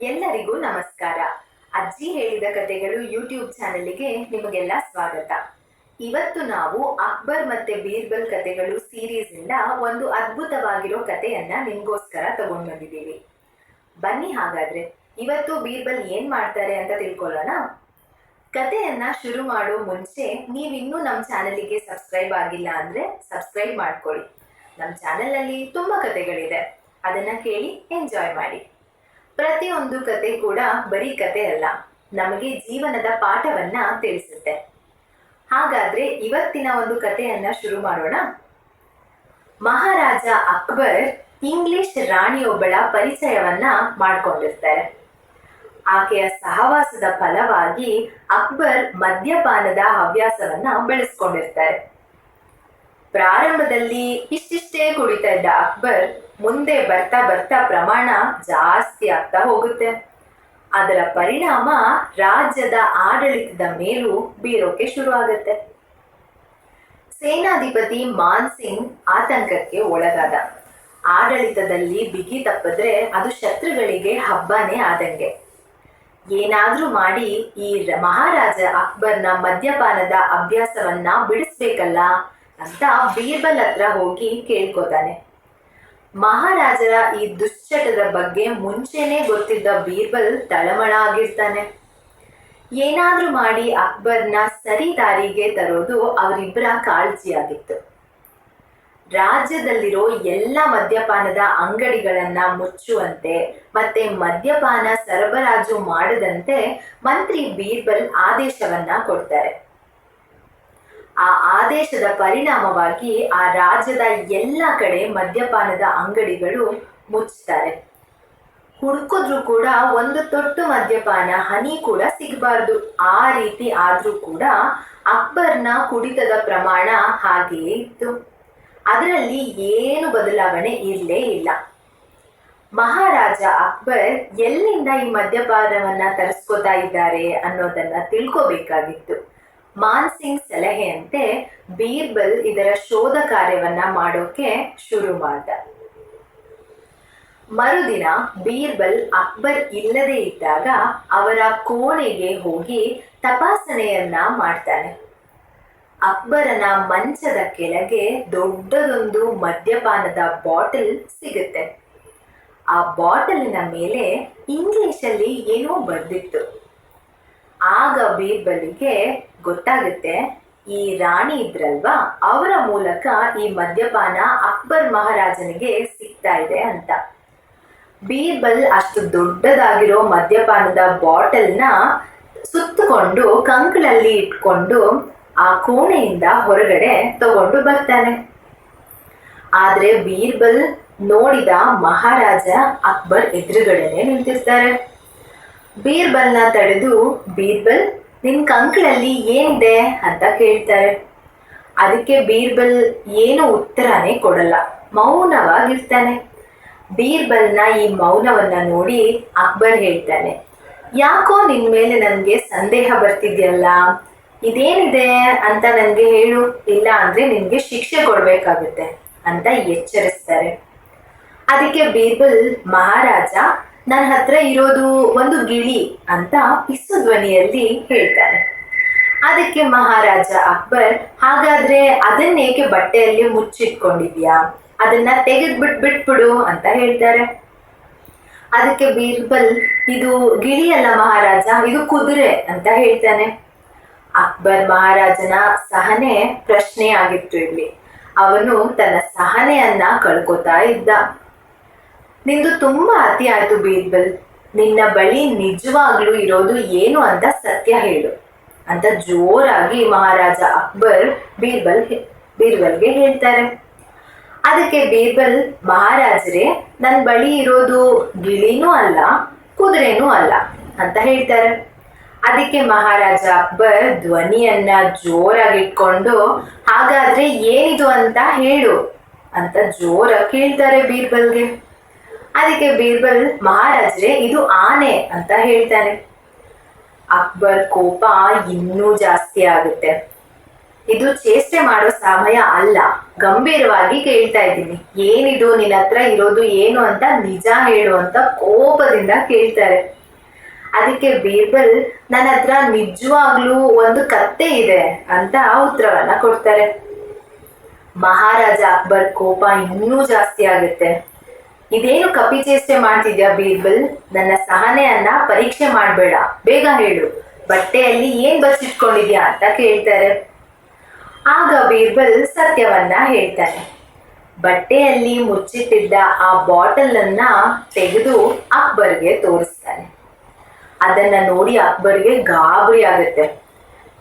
ಎಲ್ಲರಿಗೂ ನಮಸ್ಕಾರ. ಅಜ್ಜಿ ಹೇಳಿದ ಕಥೆಗಳು ಯೂಟ್ಯೂಬ್ ಚಾನೆಲ್ಗೆ ನಿಮಗೆಲ್ಲ ಸ್ವಾಗತ. ಇವತ್ತು ನಾವು ಅಕ್ಬರ್ ಮತ್ತೆ ಬೀರ್ಬಲ್ ಕಥೆಗಳು ಸೀರೀಸ್ ಇಂದ ಒಂದು ಅದ್ಭುತವಾಗಿರೋ ಕಥೆಯನ್ನ ನಿಮ್ಗೋಸ್ಕರ ತಗೊಂಡ್ ಬಂದಿದ್ದೀವಿ ಬನ್ನಿ ಹಾಗಾದ್ರೆ, ಇವತ್ತು ಬೀರ್ಬಲ್ ಏನ್ ಮಾಡ್ತಾರೆ ಅಂತ ತಿಳ್ಕೊಳ್ಳೋಣ? ಕಥೆಯನ್ನ ಶುರು ಮಾಡೋ ಮುಂಚೆ ನೀವಿನ್ನೂ ನಮ್ಮ ಚಾನೆಲ್ಗೆ ಸಬ್ಸ್ಕ್ರೈಬ್ ಆಗಿಲ್ಲ ಅಂದ್ರೆ ಸಬ್ಸ್ಕ್ರೈಬ್ ಮಾಡ್ಕೊಳ್ಳಿ. ನಮ್ಮ ಚಾನೆಲ್ನಲ್ಲಿ ತುಂಬಾ ಕಥೆಗಳಿದೆ ಅದನ್ನ ಕೇಳಿ ಎಂಜಾಯ್ ಮಾಡಿ. ಪ್ರತಿಯೊಂದು ಕತೆ ಕೂಡ ಬರೀ ಕತೆ ಅಲ್ಲ, ನಮಗೆ ಜೀವನದ ಪಾಠವನ್ನ ತಿಳಿಸುತ್ತೆ. ಹಾಗಾದ್ರೆ ಇವತ್ತಿನ ಒಂದು ಕಥೆಯನ್ನ ಶುರು ಮಾಡೋಣ. ಮಹಾರಾಜ ಅಕ್ಬರ್ ಇಂಗ್ಲಿಷ್ ರಾಣಿಯೊಬ್ಬಳ ಪರಿಚಯವನ್ನ ಮಾಡ್ಕೊಂಡಿರ್ತಾರೆ. ಆಕೆಯ ಸಹವಾಸದ ಫಲವಾಗಿ ಅಕ್ಬರ್ ಮದ್ಯಪಾನದ ಹವ್ಯಾಸವನ್ನ ಬೆಳೆಸ್ಕೊಂಡಿರ್ತಾರೆ. ಪ್ರಾರಂಭದಲ್ಲಿ ಇಷ್ಟಿಷ್ಟೇ ಕುಡಿತಾ ಇದ್ದ ಅಕ್ಬರ್ ಮುಂದೆ ಬರ್ತಾ ಬರ್ತಾ ಪ್ರಮಾಣ ಜಾಸ್ತಿ ಆಗ್ತಾ ಹೋಗುತ್ತೆ. ಅದರ ಪರಿಣಾಮ ರಾಜ್ಯದ ಆಡಳಿತದ ಮೇಲೂ ಬೀರೋಕೆ ಶುರು ಆಗುತ್ತೆ. ಸೇನಾಧಿಪತಿ ಮಾನ್ ಸಿಂಗ್ ಆತಂಕಕ್ಕೆ ಒಳಗಾದ. ಆಡಳಿತದಲ್ಲಿ ಬಿಗಿ ತಪ್ಪಿದ್ರೆ ಅದು ಶತ್ರುಗಳಿಗೆ ಹಬ್ಬನೇ ಆದಂಗೆ. ಏನಾದ್ರೂ ಮಾಡಿ ಈ ಮಹಾರಾಜ ಅಕ್ಬರ್ನ ಮದ್ಯಪಾನದ ಅಭ್ಯಾಸವನ್ನ ಬಿಡಿಸ್ಬೇಕಲ್ಲ ಅಂತ ಬೀರ್ಬಲ್ ಹತ್ರ ಹೋಗಿ ಕೇಳ್ಕೊತಾನೆ. ಮಹಾರಾಜರ ಈ ದುಶ್ಚಟದ ಬಗ್ಗೆ ಮುಂಚೆನೆ ಗೊತ್ತಿದ್ದ ಬೀರ್ಬಲ್ ತಳಮಳ ಆಗಿರ್ತಾನೆ ಏನಾದ್ರೂ ಮಾಡಿ ಅಕ್ಬರ್ನ ಸರಿ ದಾರಿಗೆ ತರೋದು ಅವರಿಬ್ಬರ ಕಾಳಜಿಯಾಗಿತ್ತು. ರಾಜ್ಯದಲ್ಲಿರೋ ಎಲ್ಲ ಮದ್ಯಪಾನದ ಅಂಗಡಿಗಳನ್ನ ಮುಚ್ಚುವಂತೆ ಮತ್ತೆ ಮದ್ಯಪಾನ ಸರಬರಾಜು ಮಾಡದಂತೆ ಮಂತ್ರಿ ಬೀರ್ಬಲ್ ಆದೇಶವನ್ನ ಕೊಡ್ತಾರೆ. ಆ ಆದೇಶದ ಪರಿಣಾಮವಾಗಿ ಆ ರಾಜ್ಯದ ಎಲ್ಲ ಕಡೆ ಮದ್ಯಪಾನದ ಅಂಗಡಿಗಳು ಮುಚ್ಚುತ್ತಾರೆ ಹುಡುಕಿದ್ರು ಕೂಡ ಒಂದು ತೊಟ್ಟು ಮದ್ಯಪಾನ ಹನಿ ಕೂಡ ಸಿಗಬಾರ್ದು. ಆ ರೀತಿ ಆದ್ರೂ ಕೂಡ ಅಕ್ಬರ್ನ ಕುಡಿತದ ಪ್ರಮಾಣ ಹಾಗೆಯೇ ಇತ್ತು. ಅದರಲ್ಲಿ ಏನು ಬದಲಾವಣೆ ಇರಲೇ ಇಲ್ಲ. ಮಹಾರಾಜ ಅಕ್ಬರ್ ಎಲ್ಲಿಂದ ಈ ಮದ್ಯಪಾನವನ್ನ ತರಿಸ್ಕೋತಾ ಇದ್ದಾರೆ ಅನ್ನೋದನ್ನ ತಿಳ್ಕೋಬೇಕಾಗಿತ್ತು. ಮಾನ್ ಸಿಂಗ್ ಸಲಹೆಯಂತೆ ಬೀರ್ಬಲ್ ಇದರ ಶೋಧ ಕಾರ್ಯವನ್ನ ಮಾಡೋಕೆ ಶುರು ಮಾಡ್ದ. ಮರುದಿನ ಬೀರ್ಬಲ್ ಅಕ್ಬರ್ ಇಲ್ಲದೆ ಇದ್ದಾಗ ಅವರ ಕೋಣೆಗೆ ಹೋಗಿ ತಪಾಸಣೆಯನ್ನ ಮಾಡ್ತಾನೆ. ಅಕ್ಬರನ ಮಂಚದ ಕೆಳಗೆ ದೊಡ್ಡದೊಂದು ಮದ್ಯಪಾನದ ಬಾಟಲ್ ಸಿಗುತ್ತೆ. ಆ ಬಾಟಲಿನ ಮೇಲೆ ಇಂಗ್ಲಿಷಲ್ಲಿ ಏನೋ ಬರೆದಿತ್ತು. ಆಗ ಬೀರ್ಬಲಿಗೆ ಗೊತ್ತಾಗುತ್ತೆ, ಈ ರಾಣಿ ಇದ್ರಲ್ವಾ? ಅವರ ಮೂಲಕ ಈ ಮದ್ಯಪಾನ ಅಕ್ಬರ್ ಮಹಾರಾಜನಿಗೆ ಸಿಗ್ತಾ ಇದೆ ಅಂತ. ಬೀರ್ಬಲ್ ಅಷ್ಟು ದೊಡ್ಡದಾಗಿರೋ ಮದ್ಯಪಾನದ ಬಾಟಲ್ನ ಸುತ್ತಕೊಂಡು ಕಂಕಳಲ್ಲಿ ಇಟ್ಕೊಂಡು ಆ ಕೋಣೆಯಿಂದ ಹೊರಗಡೆ ತಗೊಂಡು ಬರ್ತಾನೆ. ಆದ್ರೆ ಬೀರ್ಬಲ್ ನೋಡಿದ ಮಹಾರಾಜ ಅಕ್ಬರ್ ಎದುರುಗಡೆನೆ ನಿಂತಿರ್ತಾರೆ. ಬೀರ್ಬಲ್ನ ತಡೆದು, ಬೀರ್ಬಲ್, ನಿನ್ ಕಂಕಳಲ್ಲಿ ಏನಿದೆ? ಅಂತ ಕೇಳ್ತಾರೆ. ಅದಕ್ಕೆ ಬೀರ್ಬಲ್ ಏನು ಉತ್ತರನೇ ಕೊಡಲ್ಲ. ಮೌನವಾಗಿರ್ತಾನೆ. ಬೀರ್ಬಲ್ನ ಈ ಮೌನವನ್ನ ನೋಡಿ ಅಕ್ಬರ್ ಹೇಳ್ತಾನೆ, ಯಾಕೋ ನಿನ್ ಮೇಲೆ ನನಗೆ ಸಂದೇಹ ಬರ್ತಿದ್ಯಲ್ಲ? ಇದೇನಿದೆ ಅಂತ ನನಗೆ ಹೇಳು. ಇಲ್ಲ ಅಂದ್ರೆ ನಿನ್ಗೆ ಶಿಕ್ಷೆ ಕೊಡ್ಬೇಕಾಗುತ್ತೆ ಅಂತ ಎಚ್ಚರಿಸ್ತಾರೆ. ಅದಕ್ಕೆ ಬೀರ್ಬಲ್, ಮಹಾರಾಜ ನನ್ನ ಹತ್ರ ಇರೋದು ಒಂದು ಗಿಳಿ ಅಂತ ಪಿಸ್ಸು ಧ್ವನಿಯಲ್ಲಿ ಹೇಳ್ತಾನೆ. ಅದಕ್ಕೆ ಮಹಾರಾಜ ಅಕ್ಬರ್, ಹಾಗಾದ್ರೆ ಅದನ್ನೇಕೆ ಬಟ್ಟೆಯಲ್ಲಿ ಮುಚ್ಚಿಟ್ಕೊಂಡಿದ್ಯಾ ಅದನ್ನ ತೆಗೆದ್ಬಿಟ್ ಬಿಟ್ಬಿಡು ಅಂತ ಹೇಳ್ತಾರೆ. ಅದಕ್ಕೆ ಬೀರ್ಬಲ್, ಇದು ಗಿಳಿ ಅಲ್ಲ ಮಹಾರಾಜ, ಇದು ಕುದುರೆ ಅಂತ ಹೇಳ್ತಾನೆ. ಅಕ್ಬರ್ ಮಹಾರಾಜನ ಸಹನೆ ಪ್ರಶ್ನೆ ಆಗಿತ್ತು ಇಲ್ಲಿ. ಅವನು ತನ್ನ ಸಹನೆಯನ್ನ ಕಳ್ಕೊತಾ ಇದ್ದ. ನಿಂದು ತುಂಬಾ ಅತಿ ಆಯ್ತು ಬೀರ್ಬಲ್. ನಿನ್ನ ಬಳಿ ನಿಜವಾಗ್ಲೂ ಇರೋದು ಏನು ಅಂತ ಸತ್ಯ ಹೇಳು. ಅಂತ ಜೋರಾಗಿ ಮಹಾರಾಜ ಅಕ್ಬರ್ ಬೀರ್ಬಲ್ ಬೀರ್ಬಲ್ಗೆ ಹೇಳ್ತಾರೆ. ಅದಕ್ಕೆ ಬೀರ್ಬಲ್, ಮಹಾರಾಜರೇ ನನ್ನ ಬಳಿ ಇರೋದು ಗಿಳಿನೂ ಅಲ್ಲ, ಕುದುರೆನೂ ಅಲ್ಲ ಅಂತ ಹೇಳ್ತಾರೆ. ಅದಕ್ಕೆ ಮಹಾರಾಜ ಅಕ್ಬರ್ ಧ್ವನಿಯನ್ನ ಜೋರಾಗಿಟ್ಕೊಂಡು ಹಾಗಾದ್ರೆ ಏನಿದು ಅಂತ ಹೇಳು ಅಂತ ಜೋರಾಗಿ ಕೇಳ್ತಾರೆ ಬೀರ್ಬಲ್ಗೆ. ಅದಕ್ಕೆ ಬೀರ್ಬಲ್ ಮಹಾರಾಜರೇ, ಇದು ಆನೆ ಅಂತ ಹೇಳ್ತಾನೆ. ಅಕ್ಬರ್ ಕೋಪ ಇನ್ನೂ ಜಾಸ್ತಿ ಆಗುತ್ತೆ. ಇದು ಚೇಷ್ಟೆ ಮಾಡೋ ಸಮಯ ಅಲ್ಲ. ಗಂಭೀರವಾಗಿ ಕೇಳ್ತಾ ಇದ್ದೀನಿ. ಏನಿದು ನಿನ್ನ ಹತ್ರ ಇರೋದು ಏನು ಅಂತ ನಿಜ ಹೇಳು ಅಂತ ಕೋಪದಿಂದ ಕೇಳ್ತಾರೆ. ಅದಕ್ಕೆ ಬೀರ್ಬಲ್, ನನ್ನ ಹತ್ರ ನಿಜವಾಗ್ಲೂ ಒಂದು ಕತ್ತೆ ಇದೆ ಅಂತ ಉತ್ತರವನ್ನ ಕೊಡ್ತಾರೆ. ಮಹಾರಾಜ ಅಕ್ಬರ್ ಕೋಪ ಇನ್ನೂ ಜಾಸ್ತಿ ಆಗುತ್ತೆ. ಇದೇನು ಕಪಿ ಚೇಷ್ಟೆ ಮಾಡ್ತಿದ್ಯಾ ಬೀರ್ಬಲ್? ನನ್ನ ಸಹನೆಯನ್ನ ಪರೀಕ್ಷೆ ಮಾಡಬೇಡ. ಬೇಗ ಹೇಳು. ಬಟ್ಟೆಯಲ್ಲಿ ಏನ್ ಬಚ್ಚಿಟ್ಕೊಂಡಿದ್ಯಾ ಅಂತ ಕೇಳ್ತಾರೆ. ಆಗ ಬೀರ್ಬಲ್ ಸತ್ಯವನ್ನ ಹೇಳ್ತಾನೆ. ಬಟ್ಟೆಯಲ್ಲಿ ಮುಚ್ಚಿಟ್ಟಿದ್ದ ಆ ಬಾಟಲ್ ಅನ್ನ ತೆಗೆದು ಅಕ್ಬರ್ಗೆ ತೋರಿಸ್ತಾನೆ. ಅದನ್ನ ನೋಡಿ ಅಕ್ಬರ್ಗೆ ಗಾಬರಿ ಆಗುತ್ತೆ.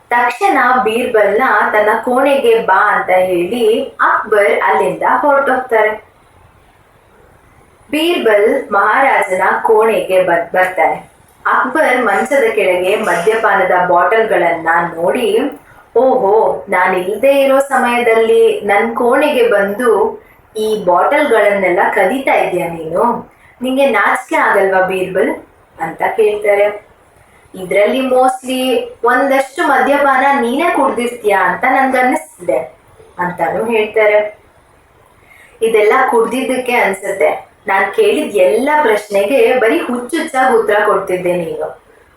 ತಕ್ಷಣ ಬೀರ್ಬಲ್ನ ತನ್ನ ಕೋಣೆಗೆ ಬಾ ಅಂತ ಹೇಳಿ ಅಕ್ಬರ್ ಅಲ್ಲಿಂದ ಹೊರಟೋಗ್ತಾರೆ. ಬೀರ್ಬಲ್ ಮಹಾರಾಜನ ಕೋಣೆಗೆ ಬರ್ ಬರ್ತಾನೆ ಅಕ್ಬರ್ ಮಂಚದ ಕೆಳಗೆ ಮದ್ಯಪಾನದ ಬಾಟಲ್ಗಳನ್ನ ನೋಡಿ, ಓಹೋ ನಾನು ಇಲ್ಲದೆ ಇರೋ ಸಮಯದಲ್ಲಿ ನನ್ನ ಕೋಣೆಗೆ ಬಂದು ಈ ಬಾಟಲ್ಗಳನ್ನೆಲ್ಲ ಕದೀತಾ ಇದೆಯಾ ನೀನು? ನಿಂಗೆ ನಾಚಿಕೆ ಆಗಲ್ವಾ ಬೀರ್ಬಲ್? ಅಂತ ಕೇಳ್ತಾರೆ. ಇದರಲ್ಲಿ ಮೋಸ್ಟ್ಲಿ ಒಂದಷ್ಟು ಮದ್ಯಪಾನ ನೀನೇ ಕುಡ್ದಿರ್ತೀಯ ಅಂತ ನನ್ಗನ್ನಿಸ್ತಿದೆ, ಅಂತಾನು ಹೇಳ್ತಾರೆ. ಇದೆಲ್ಲ ಕುಡ್ದಿದ್ದಕ್ಕೆ ಅನ್ಸುತ್ತೆ. ನಾನು ಕೇಳಿದ ಎಲ್ಲ ಪ್ರಶ್ನೆಗೆ ಬರೀ ಹುಚ್ಚುಚ್ಚಾಗಿ ಉತ್ತರ ಕೊಡ್ತಿದ್ದೆ ನೀನು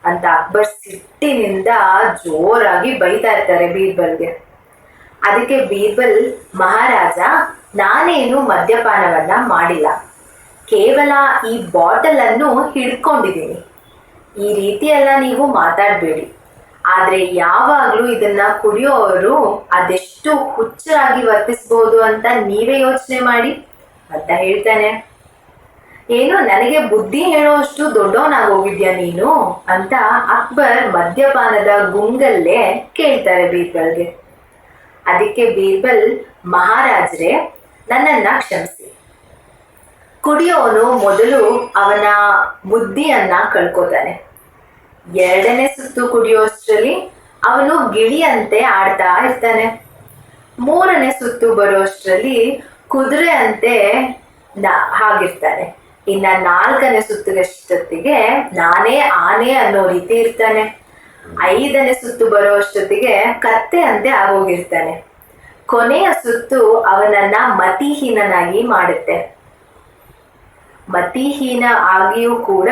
ಅಂತ ಅಕ್ಬರ್ ಸಿಟ್ಟಿನಿಂದ ಜೋರಾಗಿ ಬೈತಾ ಇರ್ತಾರೆ ಬೀರ್ಬಲ್ಗೆ. ಅದಕ್ಕೆ ಬೀರ್ಬಲ್, ಮಹಾರಾಜ, ನಾನೇನು ಮದ್ಯಪಾನವನ್ನ ಮಾಡಿಲ್ಲ. ಕೇವಲ ಈ ಬಾಟಲ್ ಅನ್ನು ಹಿಡ್ಕೊಂಡಿದ್ದೀನಿ. ಈ ರೀತಿ ಎಲ್ಲ ನೀವು ಮಾತಾಡಬೇಡಿ. ಆದ್ರೆ ಯಾವಾಗ್ಲೂ ಇದನ್ನ ಕುಡಿಯೋರು ಅದೆಷ್ಟು ಹುಚ್ಚರಾಗಿ ವರ್ತಿಸ್ಬೋದು ಅಂತ ನೀವೇ ಯೋಚನೆ ಮಾಡಿ, ಅಂತ ಹೇಳ್ತಾನೆ. ಏನು ನನಗೆ ಬುದ್ಧಿ ಹೇಳೋಷ್ಟು ದೊಡ್ಡವನಾಗೋಗಿದ್ಯಾ ನೀನು? ಅಂತ ಅಕ್ಬರ್ ಮದ್ಯಪಾನದ ಗುಂಗಲ್ಲೇ ಕೇಳ್ತಾರೆ ಬೀರ್ಬಲ್ಗೆ. ಅದಕ್ಕೆ ಬೀರ್ಬಲ್, ಮಹಾರಾಜ್ರೆ, ನನ್ನನ್ನ ಕ್ಷಮಿಸಿ. ಕುಡಿಯೋನು ಮೊದಲು ಅವನ ಬುದ್ಧಿಯನ್ನ ಕಳ್ಕೊತಾನೆ. ಎರಡನೇ ಸುತ್ತು ಕುಡಿಯೋಷ್ಟರಲ್ಲಿ ಅವನು ಗಿಳಿಯಂತೆ ಆಡ್ತಾ ಇರ್ತಾನೆ. ಮೂರನೇ ಸುತ್ತು ಬರೋಷ್ಟರಲ್ಲಿ ಕುದುರೆ ಅಂತೆ ಹಾಗಿರ್ತಾನೆ. ಇನ್ನ ನಾಲ್ಕನೇ ಸುತ್ತಿಗಷ್ಟೊತ್ತಿಗೆ ನಾನೇ ಆನೆ ಅನ್ನೋ ರೀತಿ ಇರ್ತಾನೆ. ಐದನೇ ಸುತ್ತು ಬರೋ ಅಷ್ಟೊತ್ತಿಗೆ ಕತ್ತೆ ಅಂತೆ ಆಗೋಗಿರ್ತಾನೆ. ಕೊನೆಯ ಸುತ್ತು ಅವನನ್ನ ಮತಿಹೀನನಾಗಿ ಮಾಡುತ್ತೆ. ಮತಿಹೀನ ಆಗಿಯೂ ಕೂಡ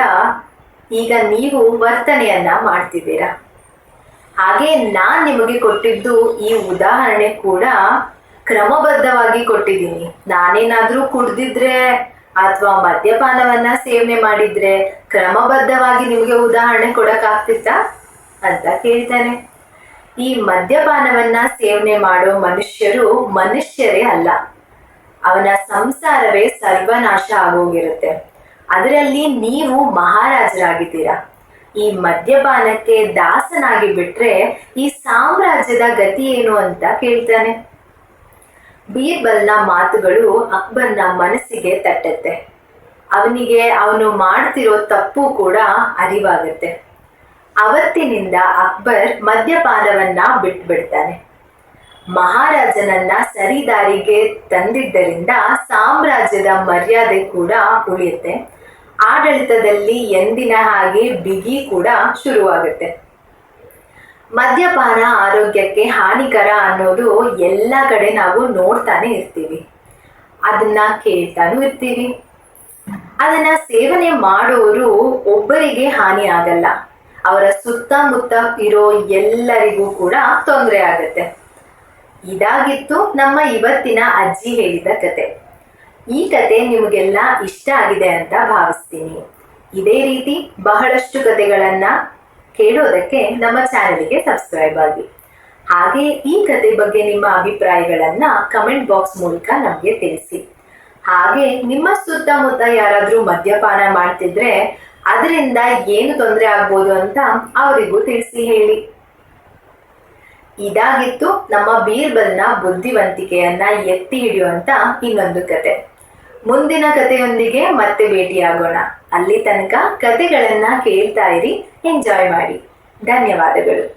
ಈಗ ನೀವು ವರ್ತನೆಯನ್ನ ಮಾಡ್ತಿದ್ದೀರಾ? ಹಾಗೆ ನಾನ್ ನಿಮಗೆ ಕೊಟ್ಟಿದ್ದು ಈ ಉದಾಹರಣೆ ಕೂಡ ಕ್ರಮಬದ್ಧವಾಗಿ ಕೊಟ್ಟಿದ್ದೀನಿ. ನಾನೇನಾದ್ರೂ ಕುಡ್ದಿದ್ರೆ ಅಥವಾ ಮದ್ಯಪಾನವನ್ನ ಸೇವನೆ ಮಾಡಿದ್ರೆ ಕ್ರಮಬದ್ಧವಾಗಿ ನಿಮಗೆ ಉದಾಹರಣೆ ಕೊಡಕ್ಕಾಗ್ತಿತ್ತಾ ಅಂತ ಕೇಳ್ತಾನೆ. ಈ ಮದ್ಯಪಾನವನ್ನ ಸೇವನೆ ಮಾಡೋ ಮನುಷ್ಯರು ಮನುಷ್ಯರೇ ಅಲ್ಲ. ಅವನ ಸಂಸಾರವೇ ಸರ್ವನಾಶ ಆಗೋಗಿರುತ್ತೆ. ಅದರಲ್ಲಿ ನೀವು ಮಹಾರಾಜರಾಗಿದ್ದೀರಾ. ಈ ಮದ್ಯಪಾನಕ್ಕೆ ದಾಸನಾಗಿ ಬಿಟ್ರೆ ಈ ಸಾಮ್ರಾಜ್ಯದ ಗತಿ ಏನು ಅಂತ ಕೇಳ್ತಾನೆ. ಬೀರ್ಬಲ್ನ ಮಾತುಗಳು ಅಕ್ಬರ್ನ ಮನಸ್ಸಿಗೆ ತಟ್ಟತ್ತೆ. ಅವನಿಗೆ ಅವನು ಮಾಡ್ತಿರೋ ತಪ್ಪು ಕೂಡ ಅರಿವಾಗುತ್ತೆ. ಅವತ್ತಿನಿಂದ ಅಕ್ಬರ್ ಮದ್ಯಪಾನವನ್ನ ಬಿಟ್ಬಿಡ್ತಾನೆ. ಮಹಾರಾಜನನ್ನ ಸರಿದಾರಿಗೆ ತಂದಿದ್ದರಿಂದ ಸಾಮ್ರಾಜ್ಯದ ಮರ್ಯಾದೆ ಕೂಡ ಉಳಿಯುತ್ತೆ. ಆಡಳಿತದಲ್ಲಿ ಎಂದಿನ ಹಾಗೆ ಬಿಗಿ ಕೂಡ ಶುರುವಾಗುತ್ತೆ. ಮದ್ಯಪಾನ ಆರೋಗ್ಯಕ್ಕೆ ಹಾನಿಕರ ಅನ್ನೋದು ಎಲ್ಲ ಕಡೆ ನಾವು ನೋಡ್ತಾನೆ ಇರ್ತೀವಿ. ಅದನ್ನ ಕೇಳ್ತಾನೂ ಇರ್ತೀವಿ. ಅದನ್ನ ಸೇವನೆ ಮಾಡೋರು ಒಬ್ಬರಿಗೆ ಹಾನಿ ಆಗಲ್ಲ. ಅವರ ಸುತ್ತಮುತ್ತ ಇರೋ ಎಲ್ಲರಿಗೂ ಕೂಡ ತೊಂದರೆ ಆಗುತ್ತೆ. ಇದಾಗಿತ್ತು ನಮ್ಮ ಇವತ್ತಿನ ಅಜ್ಜಿ ಹೇಳಿದ ಕತೆ. ಈ ಕತೆ ನಿಮಗೆಲ್ಲ ಇಷ್ಟ ಆಗಿದೆ ಅಂತ ಭಾವಿಸ್ತೀನಿ. ಇದೇ ರೀತಿ ಬಹಳಷ್ಟು ಕತೆಗಳನ್ನ ಕೇಳೋದಕ್ಕೆ ನಮ್ಮ ಚಾನೆಲ್ಗೆ ಸಬ್ಸ್ಕ್ರೈಬ್ ಆಗಿ. ಹಾಗೆ ಈ ಕತೆ ಬಗ್ಗೆ ನಿಮ್ಮ ಅಭಿಪ್ರಾಯಗಳನ್ನ ಕಮೆಂಟ್ ಬಾಕ್ಸ್ ಮೂಲಕ ನಮಗೆ ತಿಳಿಸಿ. ಹಾಗೆ ನಿಮ್ಮ ಸುತ್ತಮುತ್ತ ಯಾರಾದ್ರೂ ಮದ್ಯಪಾನ ಮಾಡ್ತಿದ್ರೆ ಅದರಿಂದ ಏನು ತೊಂದರೆ ಆಗ್ಬೋದು ಅಂತ ಅವರಿಗೂ ತಿಳಿಸಿ ಹೇಳಿ. ಇದಾಗಿತ್ತು ನಮ್ಮ ಬೀರ್ಬಲ್ನ ಬುದ್ಧಿವಂತಿಕೆಯನ್ನ ಎತ್ತಿ ಹಿಡಿಯುವಂತ ಇನ್ನೊಂದು ಕತೆ. ಮುಂದಿನ ಕಥೆಯೊಂದಿಗೆ ಮತ್ತೆ ಭೇಟಿಯಾಗೋಣ. ಅಲ್ಲಿ ತನಕ ಕತೆಗಳನ್ನ ಕೇಳ್ತಾ ಇರಿ. ಎಂಜಾಯ್ ಮಾಡಿ ಧನ್ಯವಾದಗಳು.